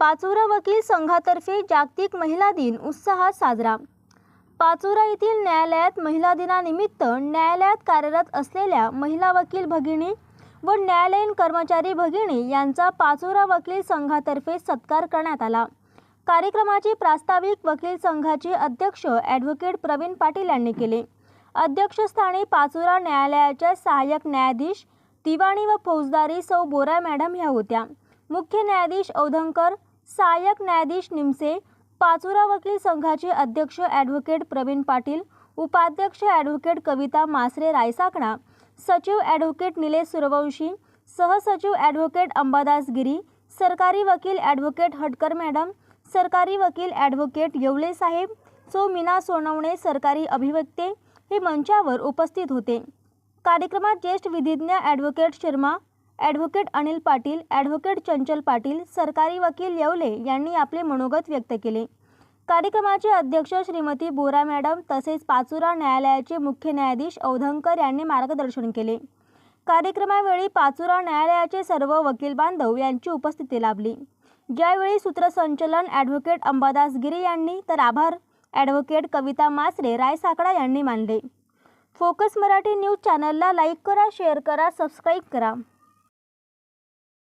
पाचोरा वकील संघातर्फे जागतिक महिला दिन उत्साहात साजरा. पाचोरा येथील न्यायालयात महिला दिनानिमित्त न्यायालयात कार्यरत असलेल्या महिला वकील भगिनी व न्यायालयीन कर्मचारी भगिनी यांचा पाचोरा वकील संघातर्फे सत्कार करण्यात आला. कार्यक्रमाची प्रास्ताविक वकील संघाचे अध्यक्ष ॲडव्होकेट प्रवीण पाटील यांनी केले. अध्यक्षस्थानी पाचोरा न्यायालयाच्या सहाय्यक न्यायाधीश दिवाणी व फौजदारी सौ बोरा मॅडम ह्या होत्या. मुख्य न्यायाधीश औधंकर सहाय्यक न्यायाधीश निमसे पाचोरा वकील संघाचे अध्यक्ष ॲडव्होकेट प्रवीण पाटील उपाध्यक्ष ॲडव्होकेट कविता मासरे रायसाकणा सचिव ॲडव्होकेट निलेश सूर्यवंशी सहसचिव ॲडव्होकेट अंबादास गिरी सरकारी वकील ॲडव्होकेट हटकर मॅडम सरकारी वकील ॲडव्होकेट येवले साहेब सो मीना सोनवणे सरकारी अभिव्यक्ते हे मंचावर उपस्थित होते. कार्यक्रमात ज्येष्ठ विधिज्ञ advocate Sharma advocate Anil Patil advocate Chanchal Patil सरकारी वकील येवले यांनी आपले मनोगत व्यक्त केले. कार्यक्रमाचे अध्यक्ष श्रीमती बोरा मॅडम तसेच पाचोरा न्यायालयाचे मुख्य न्यायाधीश औधंकर यांनी मार्गदर्शन केले. कार्यक्रमावेळी पाचुरा न्यायालयाचे सर्व वकील बांधव यांची उपस्थिती लाभली. ज्यावेळी सूत्रसंचलन ॲडव्होकेट अंबादास गिरी यांनी तर आभार. ॲडव्होकेट कविता मासरे रायसाकडा यांनी मानले. फोकस मराठी न्यूज चॅनलला लाईक करा शेअर करा सबस्क्राईब करा.